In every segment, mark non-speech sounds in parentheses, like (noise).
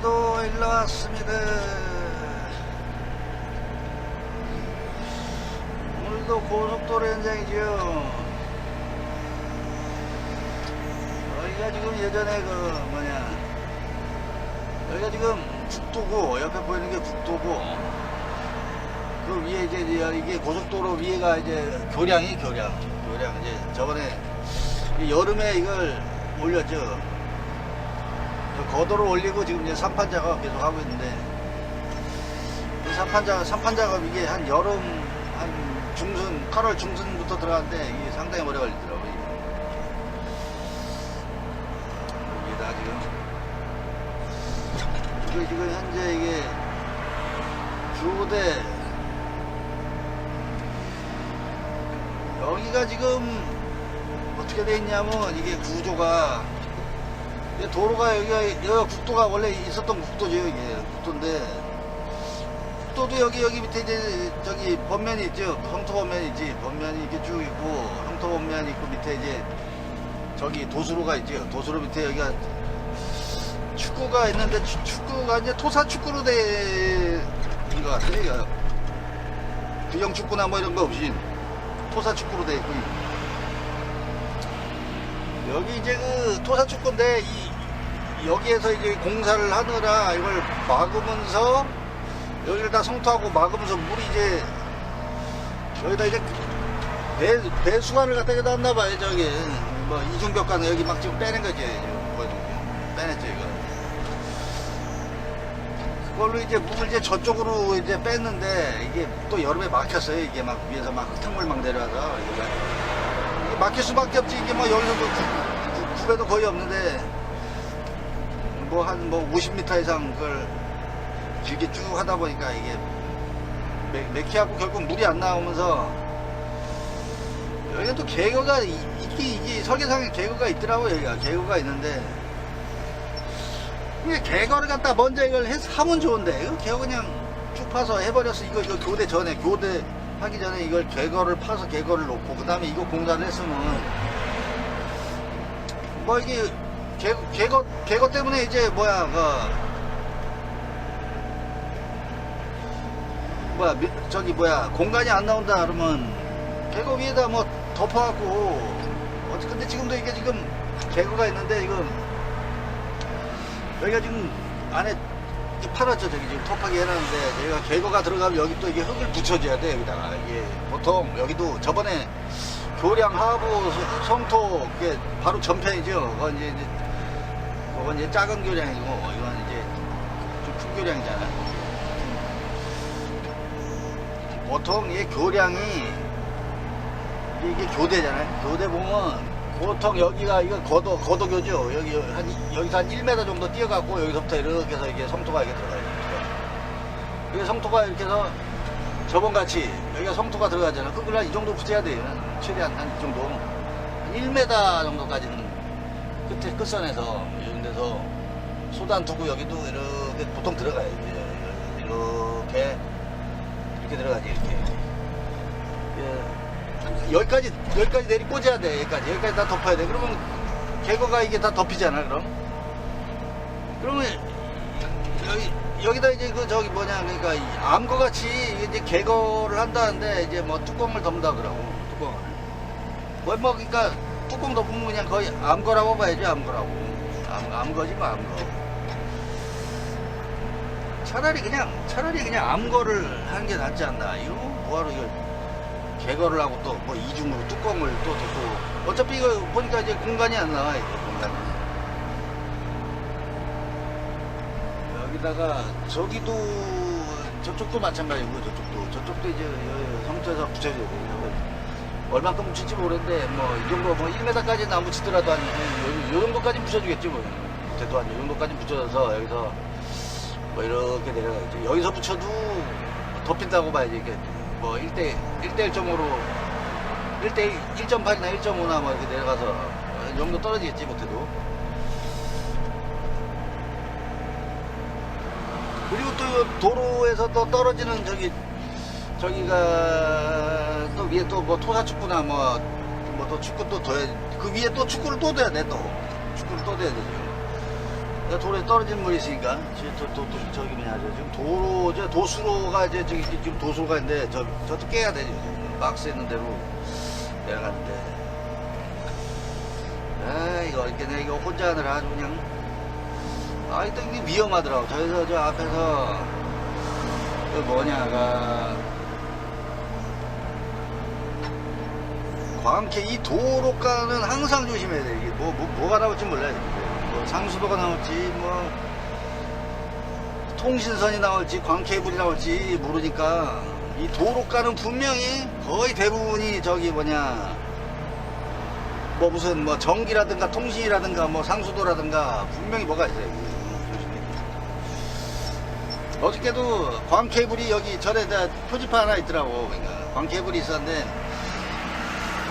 오늘도 일로 왔습니다. 오늘도 고속도로 현장이죠. 여기가 지금 예전에 그 뭐냐 여기가 지금 국도고 옆에 보이는 게 국도고 그 위에 이제 이게 고속도로 위에가 이제 교량이 교량 교량 이제 저번에 이 여름에 이걸 올렸죠. 그 거도를 올리고 지금 이제 산판 작업 계속 하고 있는데 이 산판 작업 산판 작업 이게 한 여름 한 중순 8월 중순부터 들어갔는데 이게 상당히 오래 걸리더라고요. 이게 다 지금 이게 지금 현재 이게 주대 여기가 지금 어떻게 돼 있냐면 이게 구조가 도로가 여기가 여기가 국도가 원래 있었던 국도죠 이게. 국도인데. 국도도 여기 여기 밑에 이제 저기 번면이 있죠. 형토 번면이 있지. 번면이 이렇게 쭉 있고 형토 번면이 있고 밑에 이제 저기 도수로가 있죠. 도수로 밑에 여기가 축구가 있는데 추- 축구가 이제 토사 축구로 된것 같아요 이거. 구형 축구나 뭐 이런 거 없이 토사 축구로 돼 있고. 여기 이제 그 토사 축구인데 이 여기에서 이제 공사를 하느라 이걸 막으면서 여기를 다 성토하고 막으면서 물이 이제 여기다 이제 배 배 수관을 갖다 여기다 놨나 봐요 저기. 뭐 이중벽관을 여기 막 지금 빼낸 거지 보여줄게요. 빼냈죠 이거. 그걸로 이제 물을 이제 저쪽으로 이제 뺐는데 이게 또 여름에 막혔어요. 이게 막 위에서 막 흙탕물 막 내려와서. 이게 막힐 수밖에 없지. 이게 뭐 여기서도 구- 구- 구배도 거의 없는데 뭐 한 뭐 50m 이상 그걸 길게 쭉 하다 보니까 이게 맥- 맥히하고 결국 물이 안 나오면서 여기가 또 계거가 이- 이게 이게 설계상에 계거가 있더라고요 여기가. 계거가 있는데. 이게 개거를 갖다 먼저 이걸 해서 하면 좋은데. 이거 개거 그냥 쭉 파서 해버렸어 이거 이거 교대 전에 교대 하기 전에 이걸 개거를 파서 개거를 놓고 그 다음에 이거 공사를 했으면 뭐 이게 개, 개거 개거 때문에 이제 뭐야 그 뭐야 미- 저기 뭐야 공간이 안 나온다 그러면 개거 위에다 뭐 덮어갖고 어찌 근데 지금도 이게 지금 개거가 있는데 이거 여기가 지금 안에 팔았죠 저기 지금 톱하기 해놨는데 저희가 개거가 들어가면 여기 또 이게 흙을 붙여줘야 돼 여기다가. 이게 보통 여기도 저번에 교량 하부 소- 성토 그게 바로 전편이죠. 그건 이제 그건 이제 작은 교량이고 이건 이제 좀 큰 교량이잖아요 보통 이 교량이 이게 교대잖아요 교대 보면 보통 여기가 이거 거도 거도교죠. 여기 한 여기서 한 1m 정도 뛰어갖고 여기서부터 이렇게 해서 이게 성토가 이렇게 들어가요. 이게 성토가 이렇게 해서 저번 같이 여기가 성토가 들어가잖아. 흙을 한이 정도 붙여야 돼요. 최대한 한 이 정도. 한 1m 정도까지는 끝에 끝선에서 데서 소단 두고 여기도 이렇게 보통 들어가요. 이제 이렇게 이렇게 들어가지 이렇게. 예. 여기까지 여기까지 내리 꽂아야 돼 여기까지 여기까지 다 덮어야 돼 그러면 개거가 이게 다 덮이잖아 그럼 그러면 여기 여기다 이제 그 저기 뭐냐 그러니까 이 암거 같이 이제 개거를 한다는데 이제 뭐 뚜껑을 덮는다 그러고 뚜껑을 뭐뭐 그러니까 뚜껑 덮으면 그냥 거의 암거라고 봐야지 암거라고 암, 암거지 뭐 암거. 차라리 그냥 차라리 그냥 암거를 하는 게 낫지 않나. 이거 뭐하러 이걸 개거를 하고 또 뭐 이중으로 뚜껑을 또 덮고. 어차피 이거 보니까 이제 공간이 안 나와 이제 공간이. 여기다가 저기도 저쪽도 마찬가지고 저쪽도. 저쪽도 이제 여기 성토에서 붙여줘야 돼요 얼만큼 붙일지 모르는데 뭐 이 정도 뭐 1m까지는 안 붙이더라도 한 요, 요 정도까지 붙여주겠지 뭐 못해도 한요 정도까지 붙여서 여기서 뭐 이렇게 내려가겠죠. 여기서 붙여도 덮인다고 봐야지 뭐 1대 1대 1.5로 1대 1.8이나 1.5나 뭐 이렇게 내려가서 이 정도 떨어지겠지 못해도. 그리고 또 도로에서 또 떨어지는 저기 저기가 또 위에 또 뭐 토사축구나 뭐 뭐 또 축구 또 둬야 그 위에 또 축구를 또 둬야 돼 또. 축구를 또 둬야 되죠 도로에 떨어진 물이 있으니까 저기 뭐냐 저 지금 도로 저 도수로가 이제 저기 지금 도수로가 있는데 저 저도 깨야 되죠. 막스 있는 대로 내려가는데. 아 이거 내 이거 혼자 하느라 아주 그냥. 아 이거 이게 위험하더라고. 저기서 저 앞에서 그 뭐냐가. 광캐 이 도로가는 항상 조심해야 돼. 이게 뭐, 뭐 뭐가 나올지 몰라요. 뭐 상수도가 나올지 뭐 통신선이 나올지 광케이블이 나올지 모르니까 이 도로가는 분명히 거의 대부분이 저기 뭐냐 뭐 무슨 뭐 전기라든가 통신이라든가 뭐 상수도라든가 분명히 뭐가 있어요. 어저께도 광케이블이 여기 전에 다 표지판 하나 있더라고. 그러니까 광케이블이 있었는데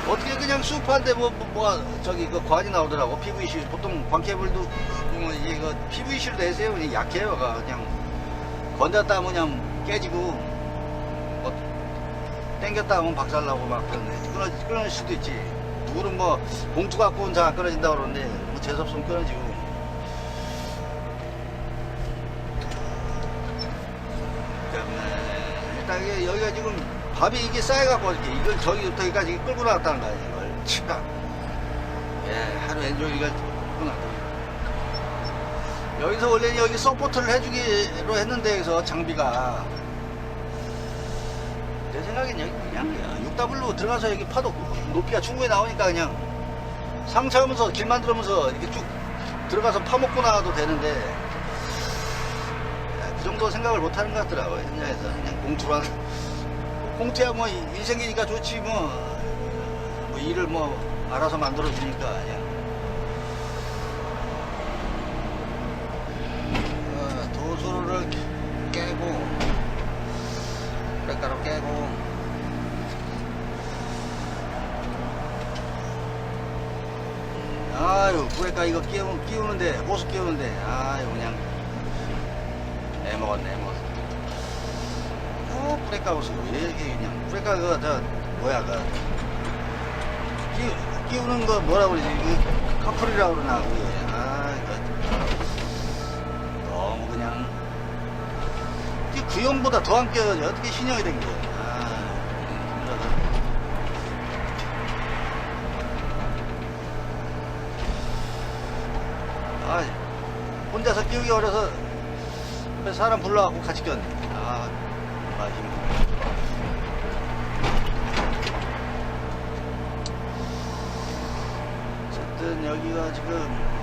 어떻게 그냥 수파인데 뭐, 뭐, 뭐가 저기 그 관이 나오더라고. PVC 보통 광케이블도 뭐 이거 PVC로 내세요? 그냥 약해요. 가 그냥 건졌다 하면 그냥 깨지고 뭐 땡겼다 하면 박살나고 막 그러네. 끊어, 끊어질 수도 있지. 누구는 뭐 봉투 갖고 온잘안 끊어진다 그러는데 뭐 재수 없으면 끊어지고. 때문에 일단 이게 여기가 지금 밥이 이게 쌓여갖고 이렇게 이걸 저기부터 여기까지 끌고 나왔다는 거야 이걸. 참. 예 하루 엔조이가 끌고 나왔다. 여기서 원래 여기 서포트를 해주기로 했는데 여기서 장비가. 내 생각엔 여기 그냥 6W로 들어가서 여기 파도 높이가 충분히 나오니까 그냥 상차하면서 길 만들면서 이렇게 쭉 들어가서 파먹고 나가도 되는데 야, 그 정도 생각을 못 하는 것 같더라고요 현장에서. 그냥 공투로 하는 공투야 뭐 일 생기니까 좋지 뭐, 뭐 일을 뭐 알아서 만들어 주니까 그냥 어, 도수를 깨고 랫가루 깨고. 아유 브레카 이거 끼우, 끼우는데 호수 끼우는데. 아유 그냥. 애먹었네 애먹었어 호수 왜 이렇게 그냥. 그거 저 뭐야 그 끼우, 끼우는 거 뭐라 그러지? 그 커플이라고 그러나 이거 너무 그냥 이 구형보다 더안 끼워야지 어떻게 신형이 된 거야? 아 혼자서 끼우기 어려서 사람 불러갖고 같이 꼈네. 힘들어. 어쨌든 여기가 지금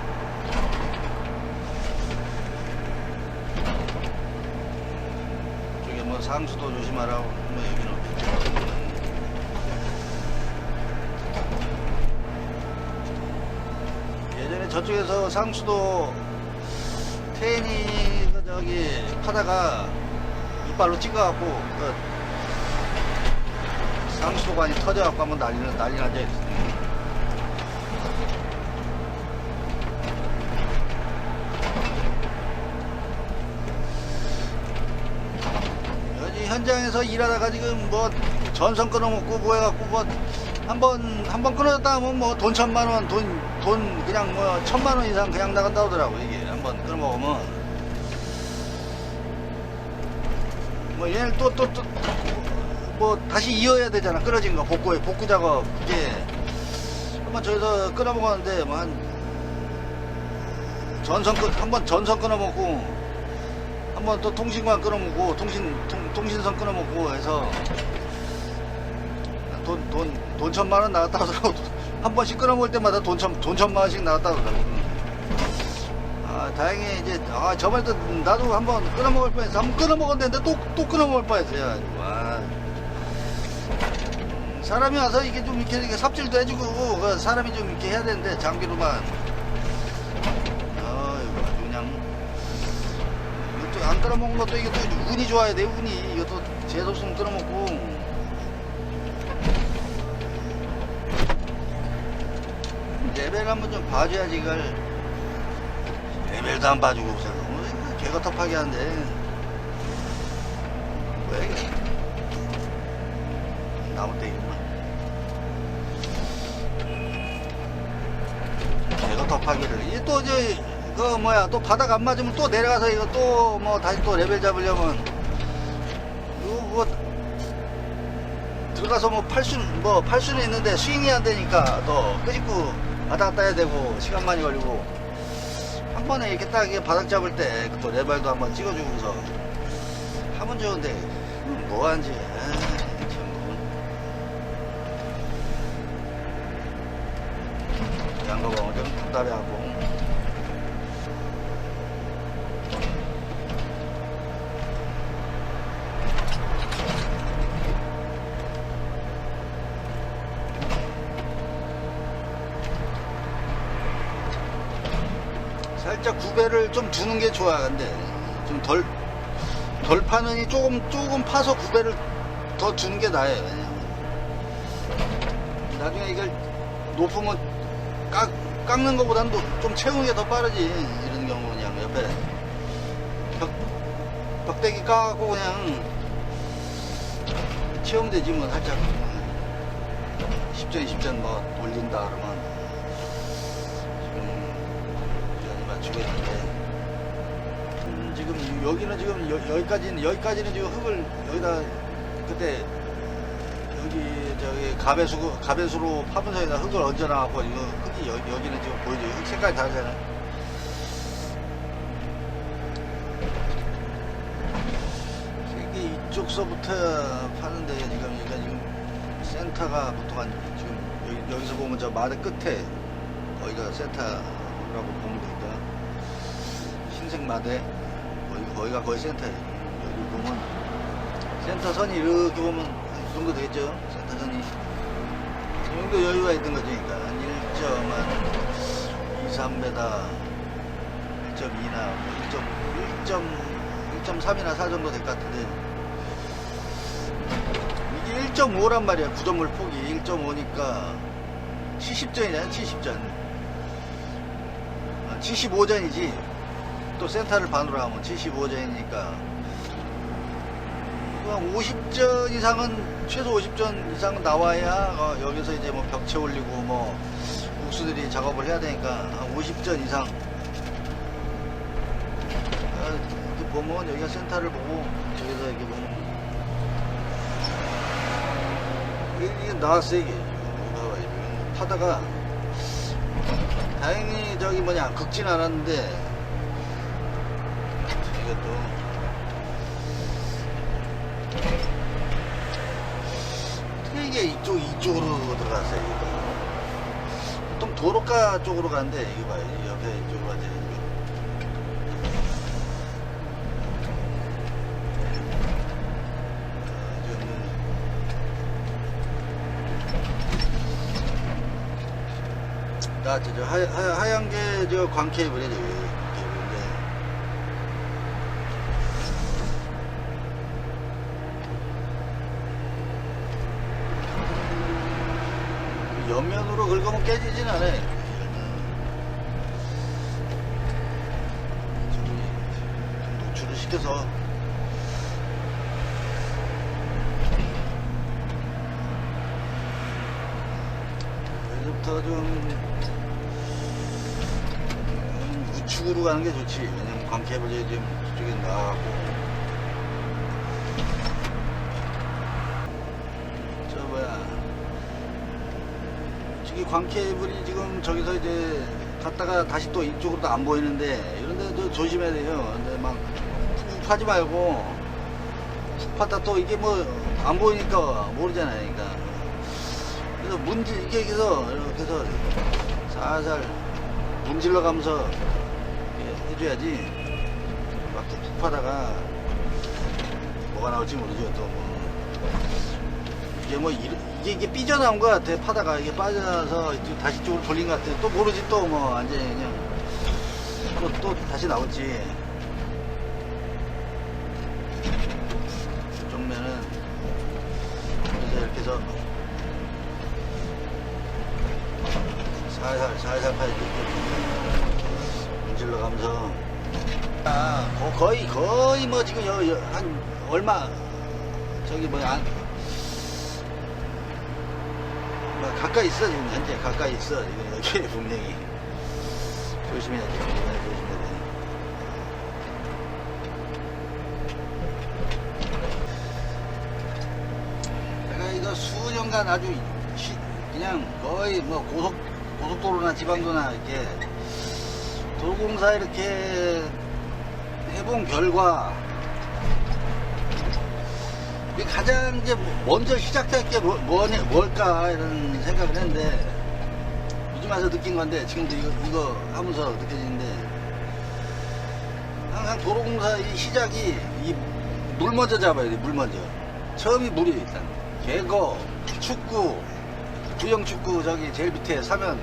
뭐 상수도 조심하라고 뭐 여기는 예전에 저쪽에서 상수도 테니 그 저기 파다가 이빨로 찍어갖고 그 상수도관이 터져갖고 한번 난리 난리 있어. 여기 현장에서 일하다가 지금 뭐 전선 끊어먹고 뭐 해갖고 뭐 한번 한 번 끊어졌다 하면 뭐 돈 천만 원, 돈, 돈 그냥 뭐 천만 원 이상 그냥 나간다 하더라고 이게 한번 끊어먹으면 뭐 얘는 또또 또 뭐 다시 이어야 되잖아 끊어진 거 복구 복구 작업 이게 한번 저기서 끊어먹었는데 뭐 한 전선 끊 한번 전선 끊어먹고 한번 또 통신관 끊어먹고 통신 통, 통신선 끊어먹고 해서 돈, 돈, 돈 천만 원 나갔다 하더라고. (laughs) 한 번씩 끊어먹을 때마다 돈 천, 돈 천만 원씩 나갔다 하더라고. 아, 다행히 이제, 아, 저번에도 나도 한번 끊어 먹을 뻔했어. 한번 끊어 먹었는데 또, 또 끊어 먹을 뻔했어요. 와. 사람이 와서 이게 좀 이렇게, 이렇게 삽질도 해주고, 그 사람이 좀 이렇게 해야 되는데, 장비로만. 아이고, 아주 그냥. 이것도 안 끊어먹은 것도 이게 또 운이 좋아야 돼, 운이. 이것도 재수 없으면 끊어먹고. 레벨 한번 좀 봐줘야지 이걸 레벨도 안 봐주고 우선 어, 개가 텁하게 하는데. 왜 이게 나무떼기구만. 개가 텁하기를. 이게 또 이제 그 뭐야 또 바닥 안 맞으면 또 내려가서 이거 또 뭐 다시 또 레벨 잡으려면 이거 뭐 들어가서 뭐팔 수는 뭐팔 수는 있는데 스윙이 안 되니까 또 끄집고 왔다 갔다 해야 되고 시간 많이 걸리고 한 번에 이렇게 딱 바닥 잡을 때 또 레벨도 한번 찍어주면서 하면 좋은데 음, 뭐 하는지 에이, 참 뭐. 양거 보면 좀 답답해하고 살짝 구배를 좀 두는 게 좋아 근데 좀 덜 덜 파느니 조금 조금 파서 구배를 더 두는 게 나아요. 왜냐면 나중에 이걸 높으면 깎, 깎는 것보다는 노- 좀 채우는 게 더 빠르지 이런 경우 그냥 옆에 벽, 벽대기 까고 그냥 채우면 되지 뭐 살짝. 10전 20전 뭐 올린다 그러면 맞추고 있는데 음, 지금 여기는 지금 여, 여기까지는 여기까지는 지금 흙을 여기다 그때 여기 저기 가배수 가배수로 파분석에다 흙을 얹어놔갖고 지금 흙이 여기, 여기는 지금 보이죠 흙 색깔이 다르잖아요. 이쪽서부터 파는데 지금 여기가 지금 센터가 보통 한 지금 여기, 여기서 보면 저 마대 끝에 거기가 센터라고 보면 되니까 흰색 마대 거기, 거기가 거의 센터예요. 여기 보면 센터 선이 이렇게 보면 이 정도 되겠죠? 센터 선이 이 정도 여유가 있는 거죠. 그러니까 한 1점 한 2, 3m 1.2나 뭐 1. 1.3이나 4 정도 될 것 같은데 이게 1.5란 말이야 구조물 폭이 1.5니까 70전이잖아 70전 75전이지 또 센터를 반으로 하면 75전이니까. 한 50전 이상은 최소 50전 이상은 나와야 어, 여기서 이제 뭐 벽체 올리고 뭐 국수들이 작업을 해야 되니까 한 50전 이상. 아, 이렇게 보면 여기가 센터를 보고 저기서 이렇게 보면. 이게, 이게 나왔어 이게. 파다가 다행히 저기 뭐냐 긁진 않았는데 이것도. 이게 이쪽 이쪽으로 들어갔어요 이거. 보통 도로가 쪽으로 가는데 이거 봐요. 이 옆에 이쪽으로 가지 나 저, 저 하, 하, 하얀 게 저 광 케이블이죠 케이블인데 옆면으로 긁으면 깨지진 않아요 노출을 시켜서 여기서부터 좀 음, 우측으로 가는 게 좋지. 왜냐면 광케이블이 지금 저쪽에 나가고. 저 뭐야. 저기 광케이블이 지금 저기서 이제 갔다가 다시 또 이쪽으로 안 보이는데 이런 데도 조심해야 돼요. 근데 막 푹 파지 말고 푹 파다 또 이게 뭐 안 보이니까 모르잖아요. 그러니까. 그래서 문질 이게 그래서 이렇게 해서 살살 문질러 가면서 해줘야지 막 툭툭 파다가 뭐가 나올지 모르죠 또 뭐. 이게 뭐 이르- 이게 이게 삐져나온 것 같아 파다가 이게 빠져나서 이쪽 다시 쪽으로 돌린 것 같아. 또 모르지 또 뭐 완전히 그냥. 또, 또 다시 나올지. 정면은 그래서 이렇게 해서 살살 살살 파야지 문질러 가면서. 아, 거- 거의 거의 뭐 지금 여, 여, 한 얼마 저기 뭐야 뭐 가까이 있어 지금 현재 가까이 있어 지금 여기 (laughs) 분명히. 조심해야 돼 정말 조심해야 돼. 내가 이거 수년간 아주 시, 그냥 거의 뭐 고속 고속도로나 지방도나 이렇게 도로공사 이렇게 해본 결과 가장 이제 먼저 시작할 게 뭐, 뭘까 이런 생각을 했는데 요즘 와서 느낀 건데 지금도 이거, 이거 하면서 느껴지는데 항상 도로공사 이 시작이 이 물 먼저 잡아야 돼 물 먼저. 처음이 물이에요 일단. 개거 축구 구형 축구 저기 제일 밑에 사면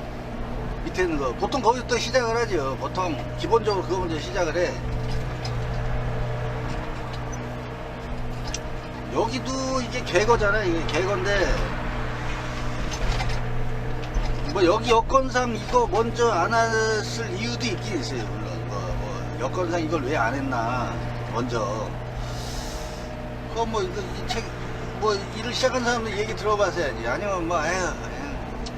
밑에 있는 거. 보통 거기부터 시작을 하죠. 보통 기본적으로 그거 먼저 시작을 해 여기도 이게 개거잖아요 이게 개거인데. 뭐 여기 여건상 이거 먼저 안 했을 이유도 있긴 있어요 물론. 뭐, 뭐 여건상 이걸 왜 안 했나 먼저. 그거 뭐 이거 이 책, 뭐 일을 시작한 사람들 얘기 들어봐서야지. 아니면 뭐 에휴,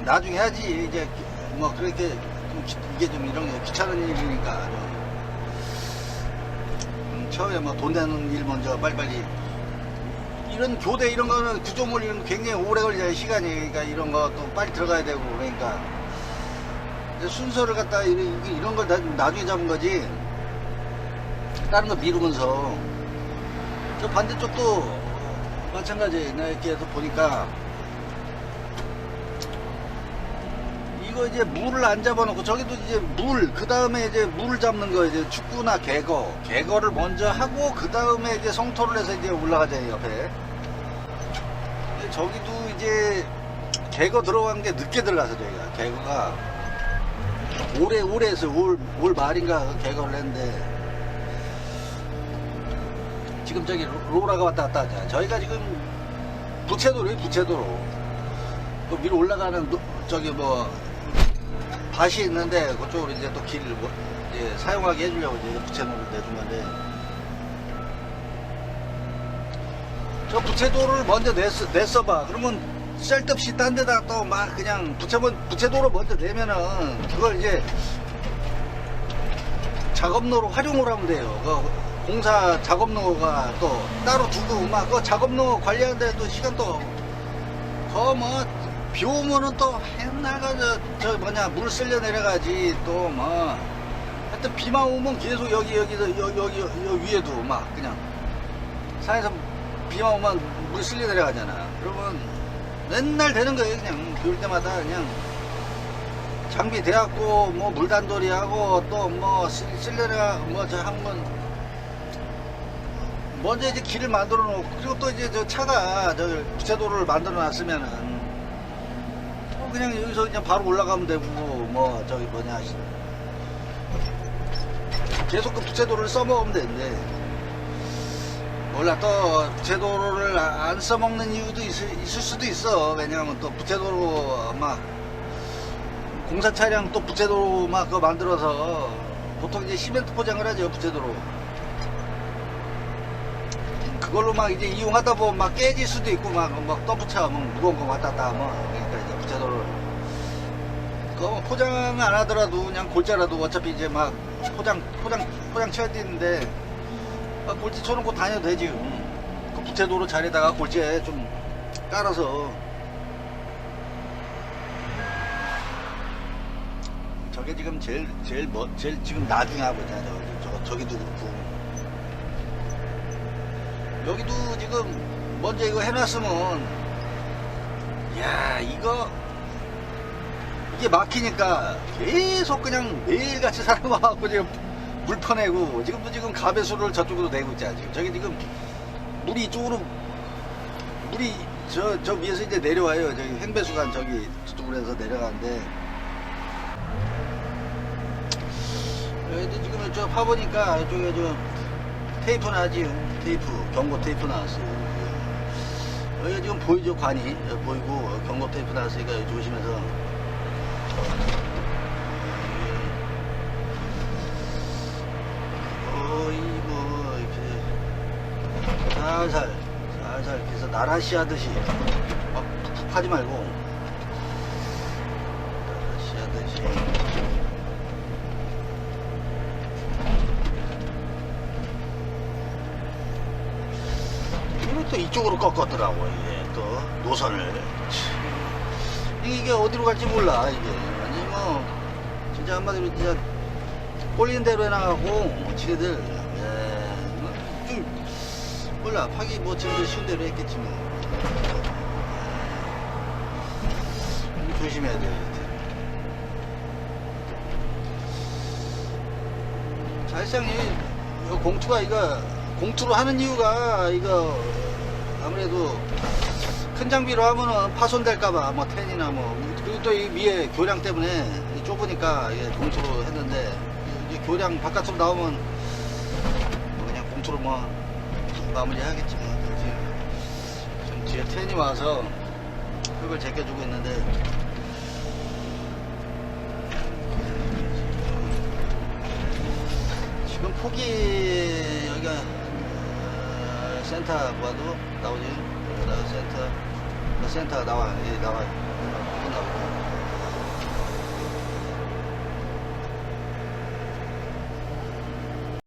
나중에 해야지. 이제 뭐 그렇게 좀 기- 이게 좀 이런 게 귀찮은 일이니까. 좀. 음, 처음에 뭐돈 내는 일 먼저 빨리빨리 이런 교대 이런 거는 구조물 이런 거 굉장히 오래 걸려요. 시간이. 그러니까 이런 것도 빨리 들어가야 되고. 그러니까 순서를 갖다 이런, 이런 걸 나, 나중에 잡은 거지. 다른 거 미루면서. 저 반대쪽도 마찬가지 나 이렇게 해서 보니까. 이거 이제 물을 안 잡아놓고 저기도 이제 물 그 다음에 이제 물을 잡는 거 이제 축구나 개거. 개거를 먼저 하고 그 다음에 이제 성토를 해서 이제 올라가잖아요 옆에 저기도 이제 개거 들어간 게 늦게 들어가서 저희가 개거가 올해 올해 해서 올, 올 말인가 그 개거를 했는데 지금 저기 로- 로라가 왔다 갔다 하잖아요 저희가 지금 부채도로예요 부채도로. 그 위로 올라가는 노- 저기 뭐 밭이 있는데 그쪽으로 이제 또 길을 뭐 사용하게 해주려고 이제 부채도를 내준 건데 저 부채도를 먼저 냈어, 냈어봐. 그러면 쓸데없이 딴 데다 또 막 그냥 부채, 부채도로 먼저 내면은 그걸 이제 작업로로 활용을 하면 돼요. 그 공사 작업로가 또 따로 두고 막 그 작업로 관리하는데 또 시간 또 거뭐 비 오면은 또 맨날 그 저, 저 뭐냐 물 쓸려 내려가지 또 뭐. 하여튼 비만 오면 계속 여기 여기도 여기 여기, 여기 위에도 막 그냥. 산에서 비만 오면 물 쓸려 내려가잖아. 그러면 맨날 되는 거예요 그냥. 비올 때마다 그냥 장비 대갖고 뭐 물단돌이 하고 또뭐 쓸려내가 뭐저 한번 먼저 이제 길을 만들어 놓고 그리고 또 이제 저 차가 저 부채도로를 만들어 놨으면은 어, 그냥 여기서 그냥 바로 올라가면 되고 뭐 저기 뭐냐 계속 그 부채도로를 써먹으면 되는데 몰라. 또 부채도로를 아- 안 써먹는 이유도 있을, 있을 수도 있어. 왜냐하면 또 부채도로 막 공사 차량 또 부채도로 막 그거 만들어서 보통 이제 시멘트 포장을 하죠 부채도로. 그걸로 막 이제 이용하다 보면 막 깨질 수도 있고 막, 막 떠붙여 막 무거운 거 왔다 갔다 하면 그러니까 이제 부채도를. 그거 뭐 포장 안 하더라도 그냥 골자라도 어차피 이제 막 포장 포장 포장 쳐야 되는데 막 골재 쳐놓고 다녀도 되지. 음. 그 부채도로 자리에다가 골재 좀 깔아서. 저게 지금 제일 제일 뭐 제일 지금 나중에 하고 있잖아 저, 저 저기도 그렇고. 여기도 지금 먼저 이거 해놨으면 야 이거 이게 막히니까 계속 그냥 매일같이 사람 와갖고 지금 물 퍼내고 지금도 지금 가배수를 저쪽으로 내고 있잖아 지금 저기 지금 물이 이쪽으로 물이 저, 저 위에서 이제 내려와요. 저기 횡배수가 저기 저쪽으로 해서 내려가는데. 여기도 지금 저 파보니까 이쪽에 좀 테이프 나지 테이프 경고 테이프 나왔어요. 여기 지금 보이죠? 관이. 여기 보이고 경고 테이프 나왔으니까 여기 조심해서 뭐 이렇게 살살 살살 이렇게 해서 나라시 하듯이 막 푹푹 하지 말고 나라시 하듯이. 이거 또 이쪽으로 꺾었더라고 이게 또 노선을. 이게 어디로 갈지 몰라 이게. 아니 뭐 진짜 한마디로 진짜 꼴리는 대로 해나가고 지네들. 에, 뭐, 좀 몰라. 파기 뭐 지네들 쉬운 대로 했겠지 뭐좀 조심해야 돼 사실상 이, 이 공투가 이거 공투로 하는 이유가 이거 아무래도 큰 장비로 하면은 파손될까봐 뭐 텐이나 뭐 그리고 또 이 위에 교량 때문에 이 좁으니까 이게 공투로 했는데 이제 교량 바깥으로 나오면 뭐 그냥 공투로 뭐 마무리 하겠지 뭐 그렇지. 지금 뒤에 텐이 와서 흙을 제껴주고 있는데 지금 폭이 여기가 어, 센터 봐도 나오지 센터 그 센터 나와 여기 나와